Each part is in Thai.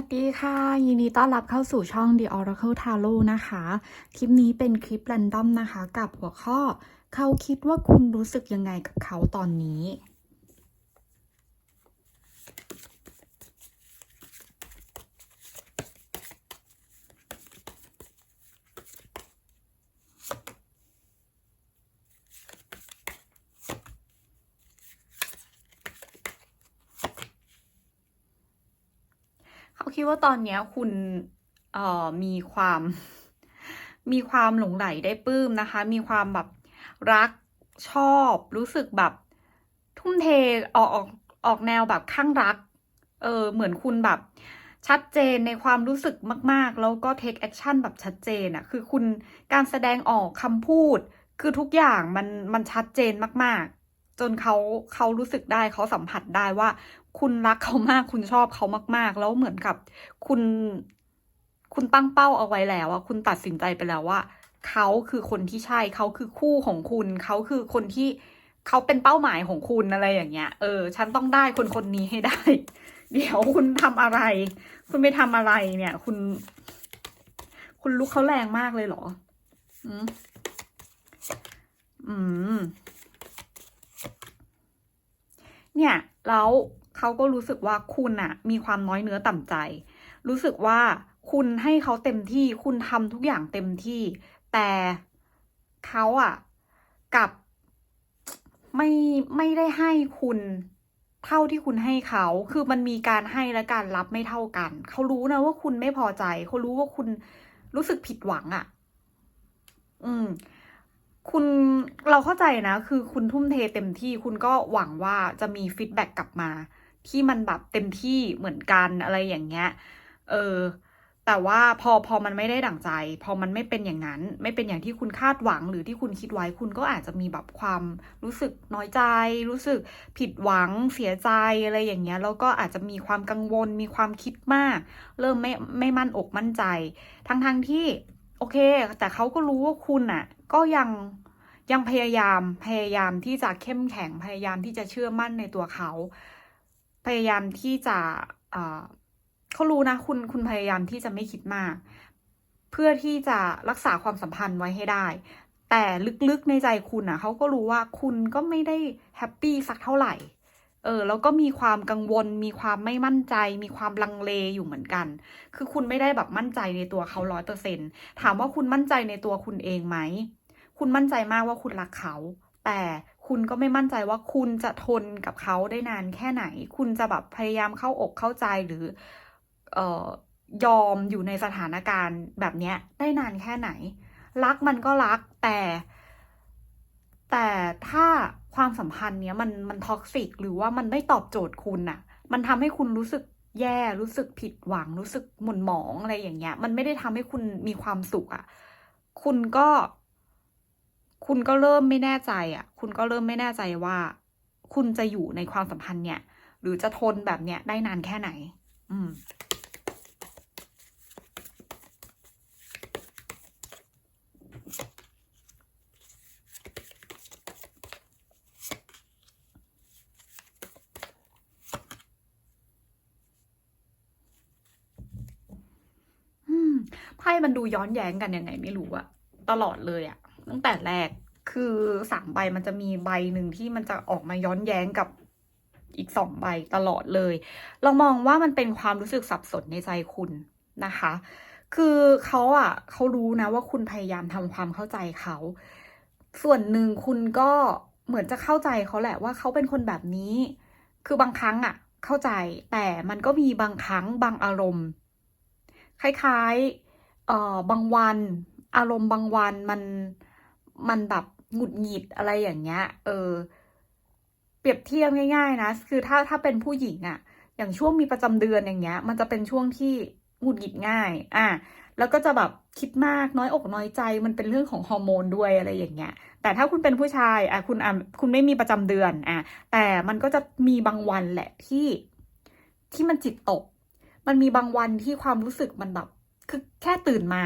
สวัสดีค่ะ ยินดีต้อนรับเข้าสู่ช่อง The Oracle Tarot นะคะ คลิปนี้เป็นคลิปแรนดอมนะคะ กับหัวข้อ เขาคิดว่าคุณรู้สึกยังไงกับเขาตอนนี้ เขาคิดว่าตอนนี้คุณเอ่อมีความ มีความหลงใหลได้ปลื้มนะคะ มีความแบบรักชอบรู้สึกแบบทุ่มเทออกออกออกแนวแบบข้างรัก เออเหมือนคุณแบบ ชัดเจนในความรู้สึกมาก ๆ แล้วก็ take action แบบชัดเจนอะคือคุณการแสดงออกคำพูด คือทุกอย่างมันมันชัดเจนมาก ๆ จนเขาเขารู้สึกได้เขาสัมผัสได้ว่า คุณรักเขามาก คุณชอบเขามากๆ แล้วเหมือนกับ คุณ คุณตั้งเป้าเอาไว้แล้วอะคุณตัดสินใจไปแล้วว่าเขาคือคนที่ใช่เขาคือคู่ของคุณ เขาคือคนที่เขาเป็นเป้าหมายของคุณอะไรอย่างเงี้ย เออ ฉันต้องได้คนคนนี้ให้ได้ เดี๋ยวคุณทำอะไร คุณไม่ทำอะไรเนี่ย คุณ คุณลุกเขาแรงมากเลยเหรอ อืมอืมเนี่ย แล้ว เขาก็รู้สึกว่าคุณอะมีความน้อยเนื้อต่ำใจ รู้สึกว่าคุณให้เขาเต็มที่คุณทำทุกอย่างเต็มที่ แต่เขาอะกับไม่ไม่ได้ให้คุณเท่าที่คุณให้เขา คือมันมีการให้และการรับไม่เท่ากัน เขารู้นะว่าคุณไม่พอใจ เขารู้ว่าคุณรู้สึกผิดหวังอะอืม คุณเราเข้าใจนะ คือคุณทุ่มเทเต็มที่ คุณก็หวังว่าจะมีฟีดแบ็กกลับมา ที่มันแบบเต็มที่เหมือนกันอะไรอย่างเงี้ย เออ แต่ว่าพอพอมันไม่ได้ดั่งใจ พอมันไม่เป็นอย่างนั้น ไม่เป็นอย่างที่คุณคาดหวังหรือที่คุณคิดไว้ คุณก็อาจจะมีแบบความรู้สึกน้อยใจ รู้สึกผิดหวังเสียใจอะไรอย่างเงี้ย แล้วก็อาจจะมีความกังวล มีความคิดมาก เริ่มไม่ไม่มั่นอกมั่นใจ ทั้งทั้งที่โอเค แต่เขาก็รู้ว่าคุณน่ะก็ยังยังพยายามพยายามที่จะเข้มแข็งพยายามที่จะเชื่อมั่นในตัวเขา พยายามที่จะเขารู้นะ คุณคุณพยายามที่จะไม่คิดมาก เพื่อที่จะรักษาความสัมพันธ์ไว้ให้ได้ แต่ลึกๆในใจคุณอะเขาก็รู้ว่าคุณก็ไม่ได้แฮปปี้สักเท่าไหร่เออแล้วก็มีความกังวล มีความไม่มั่นใจ มีความลังเลอยู่เหมือนกัน คือคุณไม่ได้แบบมั่นใจในตัวเขาร้อยเปอร์เซ็นถามว่าคุณมั่นใจในตัวคุณเองไหม คุณมั่นใจมากว่าคุณรักเขา แต่ คุณก็ไม่มั่นใจว่าคุณจะทนกับเขาได้นานแค่ไหน คุณจะแบบพยายามเข้าอกเข้าใจหรือเอ่อยอมอยู่ในสถานการณ์แบบเนี้ยได้นานแค่ไหน รักมันก็รักแต่ แต่ถ้าความสัมพันธ์เนี้ยมันมันท็อกซิกหรือว่ามันไม่ตอบโจทย์คุณน่ะมันทำให้คุณรู้สึกแย่รู้สึกผิดหวังรู้สึกหม่นหมองอะไรอย่างเงี้ย มันไม่ได้ทำให้คุณมีความสุขอะคุณก็ คุณก็เริ่มไม่แน่ใจอะ คุณก็เริ่มไม่แน่ใจว่า คุณจะอยู่ในความสัมพันธ์เนี่ย หรือจะทนแบบเนี้ยได้นานแค่ไหน อืมไพ่มันดูย้อนแย้งกันยังไงไม่รู้อะตลอดเลยอะ ตั้งแต่แรกคือสามใบมันจะมีใบหนึ่งที่มันจะออกมาย้อนแย้งกับอีกสองใบตลอดเลย เรามองว่ามันเป็นความรู้สึกสับสนในใจคุณนะคะ คือเขาอะเขารู้นะว่าคุณพยายามทำความเข้าใจเขา ส่วนหนึ่งคุณก็เหมือนจะเข้าใจเขาแหละว่าเขาเป็นคนแบบนี้ คือบางครั้งอะเข้าใจแต่มันก็มีบางครั้งบางอารมณ์ คล้ายๆเอ่อบางวัน อารมณ์บางวันมัน มันแบบหงุดหงิดอะไรอย่างเงี้ย เออ เปรียบเทียบง่ายๆ นะ คือถ้าถ้าเป็นผู้หญิงอะอย่างช่วงมีประจำเดือนอย่างเงี้ย มันจะเป็นช่วงที่หงุดหงิดง่าย อะ แล้วก็จะแบบคิดมากน้อยอกน้อยใจ มันเป็นเรื่องของฮอร์โมนด้วยอะไรอย่างเงี้ย แต่ถ้าคุณเป็นผู้ชาย อะ คุณอะคุณไม่มีประจำเดือน อะ แต่มันก็จะมีบางวันแหละที่ที่มันจิตตก มันมีบางวันที่ความรู้สึกมันแบบ คือแค่ตื่นมา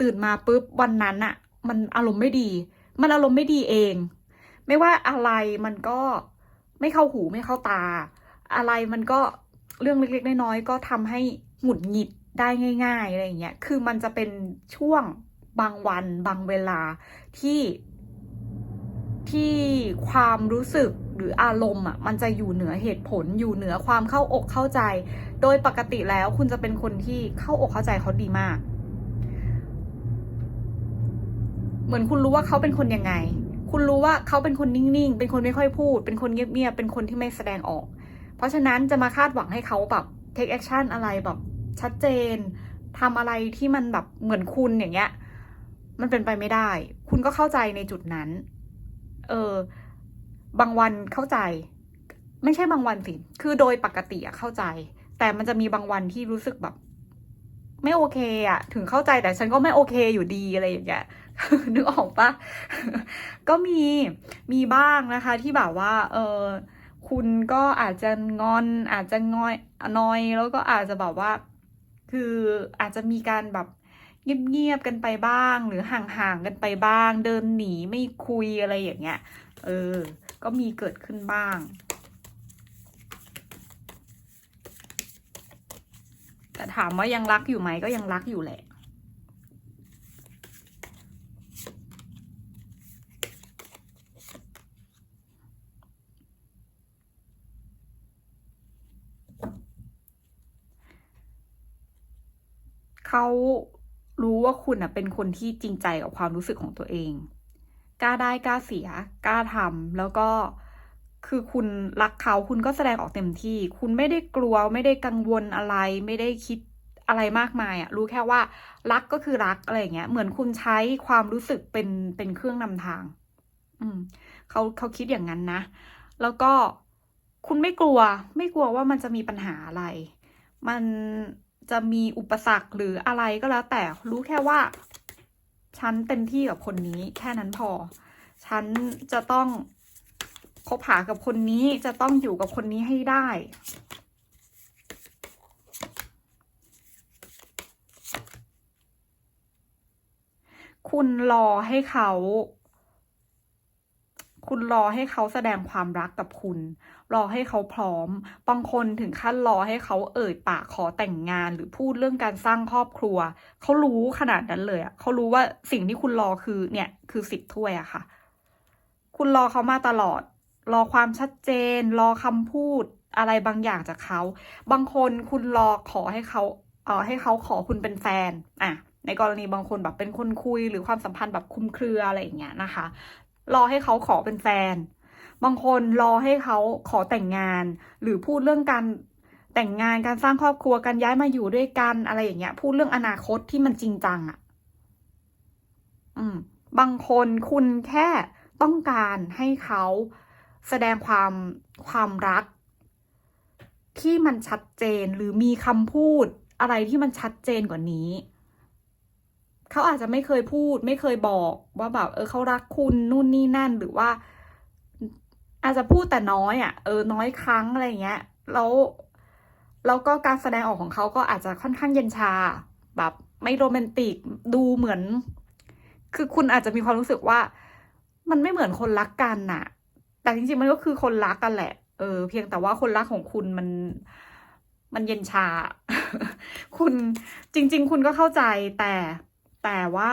ตื่นมาปุ๊บวันนั้นอะ มันอารมณ์ไม่ดี มันอารมณ์ไม่ดีเอง ไม่ว่าอะไรมันก็ไม่เข้าหูไม่เข้าตา อะไรมันก็เรื่องเล็กๆน้อยๆก็ทำให้หงุดหงิดได้ง่าย ๆอะไรอย่างเงี้ย คือมันจะเป็นช่วงบางวันบางเวลาที่ที่ความรู้สึกหรืออารมณ์อะมันจะอยู่เหนือเหตุผลอยู่เหนือความเข้าอกเข้าใจ โดยปกติแล้วคุณจะเป็นคนที่เข้าอกเข้าใจเขาดีมาก เหมือนคุณรู้ว่าเขาเป็นคนยังไง คุณรู้ว่าเขาเป็นคนนิ่งๆ เป็นคนไม่ค่อยพูด เป็นคนเงียบๆ เป็นคนที่ไม่แสดงออก เพราะฉะนั้นจะมาคาดหวังให้เขาแบบ take action อะไรแบบชัดเจนทำอะไรที่มันแบบเหมือนคุณอย่างเงี้ย มันเป็นไปไม่ได้ คุณก็เข้าใจในจุดนั้น เออ บางวันเข้าใจ ไม่ใช่บางวันสิ คือโดยปกติอะเข้าใจ แต่มันจะมีบางวันที่รู้สึกแบบ ไม่โอเคอะถึงเข้าใจแต่ฉันก็ไม่โอเคอยู่ดีอะไรอย่างเงี้ยนึกออกปะก็มีมีบ้างนะคะที่แบบว่า เออคุณก็อาจจะงอน อาจจะงอยนอยแล้วก็อาจจะแบบว่า คืออาจจะมีการแบบเงียบๆกันไปบ้าง หรือห่างๆกันไปบ้าง เดินหนีไม่คุยอะไรอย่างเงี้ย เออ ก็มีเกิดขึ้นบ้าง แต่ถามว่ายังรักอยู่ไหมก็ยังรักอยู่แหละ เขารู้ว่าคุณอะเป็นคนที่จริงใจกับความรู้สึกของตัวเอง กล้าได้กล้าเสีย กล้าทำแล้วก็ คือคุณรักเขาคุณก็แสดงออกเต็มที่ คุณไม่ได้กลัวไม่ได้กังวลอะไร ไม่ได้คิดอะไรมากมายอะรู้แค่ว่ารักก็คือรักอะไรอย่างเงี้ย เหมือนคุณใช้ความรู้สึกเป็นเป็นเครื่องนำทาง อืมเขาเขาคิดอย่างนั้นนะ แล้วก็คุณไม่กลัว ไม่กลัวว่ามันจะมีปัญหาอะไร มันจะมีอุปสรรคหรืออะไรก็แล้ว แต่รู้แค่ว่า ฉันเต็มที่กับคนนี้ แค่นั้นพอ ฉันจะต้อง คบหากับคนนี้จะต้องอยู่กับคนนี้ให้ได้คุณรอให้เขา คุณรอให้เขาแสดงความรักกับคุณ รอให้เขาพร้อม บางคนถึงขั้นรอให้เขาเอ่ยปากขอแต่งงานหรือพูดเรื่องการสร้างครอบครัว เขารู้ขนาดนั้นเลยอะเขารู้ว่าสิ่งที่คุณรอคือเนี่ยคือสิบถ้วยอะค่ะ คุณรอเขามาตลอด รอความชัดเจน รอคำพูดอะไรบางอย่างจากเขา บางคนคุณรอขอให้เขาเออให้เขาขอคุณเป็นแฟนอะในกรณีบางคนแบบเป็นคนคุยหรือความสัมพันธ์แบบคลุมเครืออะไรอย่างเงี้ยนะคะ รอให้เขาขอเป็นแฟน บางคนรอให้เขาขอแต่งงาน หรือพูดเรื่องการแต่งงานการสร้างครอบครัวการย้ายมาอยู่ด้วยกันอะไรอย่างเงี้ย พูดเรื่องอนาคตที่มันจริงจังอะ่ะ อืม บางคนคุณแค่ต้องการให้เขา แสดงความความรัก ที่มันชัดเจนหรือมีคำพูดอะไรที่มันชัดเจนกว่านี้ เขาอาจจะไม่เคยพูด ไม่เคยบอกว่าแบบ เออเขารักคุณนู่นนี่นั่นหรือว่า อาจจะพูดแต่น้อยอะ่ะ เออน้อยครั้งอะไรเงี้ยแล้วแล้วก็การแสดงออกของเขาก็อาจจะค่อนข้างเย็นชา แบบ ไม่โรแมนติกดูเหมือน คือคุณอาจจะมีความรู้สึกว่า มันไม่เหมือนคนรักกันน่ะ แต่จริงๆมันก็คือคนรักกันแหละ เออ เพียงแต่ว่าคนรักของคุณมัน มันเย็นชา คุณจริง ๆ คุณก็เข้าใจแต่แต่ว่า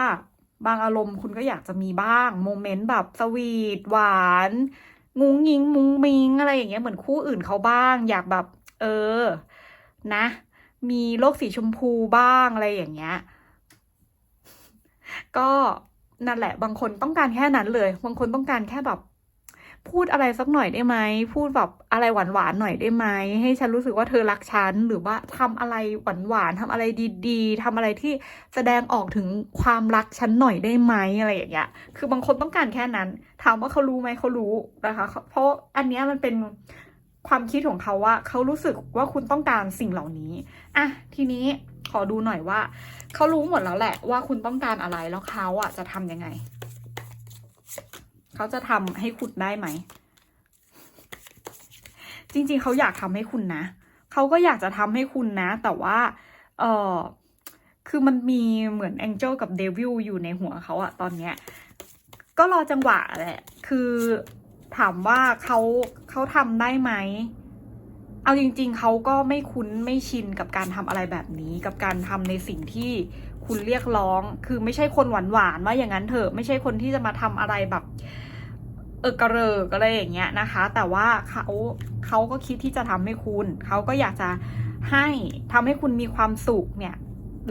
บางอารมณ์คุณก็อยากจะมีบ้างโมเมนต์แบบสวีทหวานงุ้งยิงมุ้งมิงอะไรอย่างเงี้ยเหมือนคู่อื่นเขาบ้าง อยากแบบ เออ นะ มีโลกสีชมพูบ้างอะไรอย่างเงี้ย ก็นั่นแหละ บางคนต้องการแค่นั้นเลย บางคนต้องการแค่แบบ พูดอะไรสักหน่อยได้ไหมพูดแบบอะไรหวานๆหน่อยได้ไหมให้ฉันรู้สึกว่าเธอรักฉันหรือว่าทำอะไรหวานๆทำอะไรดีๆทำอะไรที่แสดงออกถึงความรักฉันหน่อยได้ไหมอะไรอย่างเงี้ย คือบางคนต้องการแค่นั้น ถามว่าเขารู้ไหมเขารู้นะคะ เพราะอันเนี้ยมันเป็นความคิดของเขาว่าเขารู้สึกว่าคุณต้องการสิ่งเหล่านี้อะทีนี้ขอดูหน่อยว่า เขารู้หมดแล้วแหละว่าคุณต้องการอะไรแล้วเขาอะจะทำยังไง เขาจะทำให้คุณได้ไหม จริง ๆ เขาอยากทำให้คุณนะ เขาก็อยากจะทำให้คุณนะ แต่ว่า เออคือมันมีเหมือนแองเจิลกับเดวิลอยู่ในหัวเขาอะตอนเนี้ย ก็รอจังหวะแหละ คือถามว่าเขาเขาทำได้ไหม เอาจริง ๆ เขาก็ไม่คุ้นไม่ชินกับการทำอะไรแบบนี้ กับการทำในสิ่งที่คุณเรียกร้อง คือไม่ใช่คนหวานๆว่าอย่างนั้นเถอะ ไม่ใช่คนที่จะมาทำอะไรแบบ เออกระเริกอะไรอย่างเงี้ยนะคะ แต่ว่าเขาเขาก็คิดที่จะทำให้คุณ เขาก็อยากจะให้ทำให้คุณมีความสุขเนี่ย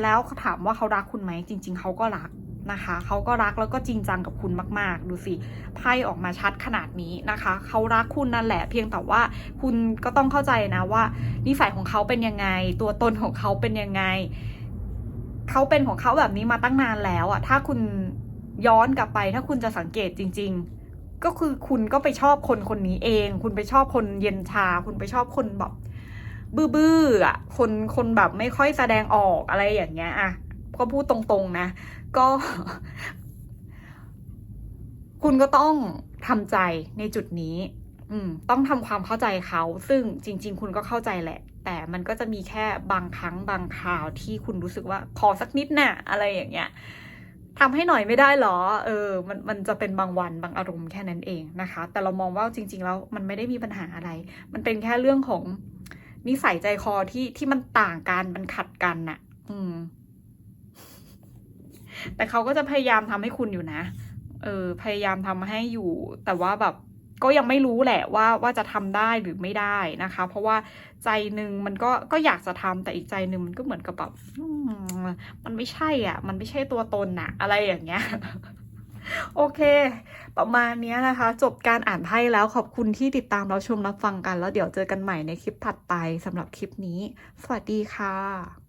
แล้วถามว่าเขารักคุณไหมจริง ๆเขาก็รักนะคะเขาก็รักแล้วก็จริงจังกับคุณมาก ๆ ดูสิไพ่ออกมาชัดขนาดนี้นะคะเขารักคุณนั่นแหละ เพียงแต่ว่าคุณก็ต้องเข้าใจนะว่านิสัยของเขาเป็นยังไง ตัวตนของเขาเป็นยังไงเขาเป็นของเขาแบบนี้มาตั้งนานแล้วอะถ้าคุณย้อนกลับไปถ้าคุณจะสังเกตจริง ๆ ก็คือคุณก็ไปชอบคนคนนี้เอง คุณไปชอบคนเย็นชา คุณไปชอบคนแบบบื้อๆอะ คนคนแบบไม่ค่อยแสดงออกอะไรอย่างเงี้ยอะก็พูดตรงๆนะ ก็ คุณก็ต้องทำใจในจุดนี้ อืม ต้องทำความเข้าใจเขา ซึ่งจริง ๆ คุณก็เข้าใจแหละ แต่มันก็จะมีแค่บางครั้งบางคราวที่คุณรู้สึกว่า ขอสักนิดน่ะ อะไรอย่างเงี้ย ทำให้หน่อยไม่ได้หรอ เออ มัน มันจะเป็นบางวันบางอารมณ์แค่นั้นเองนะคะ แต่เรามองว่าจริง ๆ แล้วมันไม่ได้มีปัญหาอะไร มันเป็นแค่เรื่องของนิสัยใจคอที่ที่มันต่างกัน มันขัดกันน่ะ อืม แต่เขาก็จะพยายามทำให้คุณอยู่นะ เออ พยายามทำให้อยู่ แต่ว่าแบบ ก็ยังไม่รู้แหละว่าว่าจะทำได้หรือไม่ได้นะคะ เพราะว่าใจหนึ่งมันก็ก็อยากจะทำแต่อีกใจหนึ่งมันก็เหมือนกับแบบมันไม่ใช่อะ มันไม่ใช่ตัวตนนะอะไรอย่างเงี้ยโอเค ประมาณนี้นะคะ จบการอ่านไพ่แล้วขอบคุณที่ติดตามเรับชมรับฟังกัน แล้วเดี๋ยวเจอกันใหม่ในคลิปถัดไปสำหรับคลิปนี้ สวัสดีค่ะ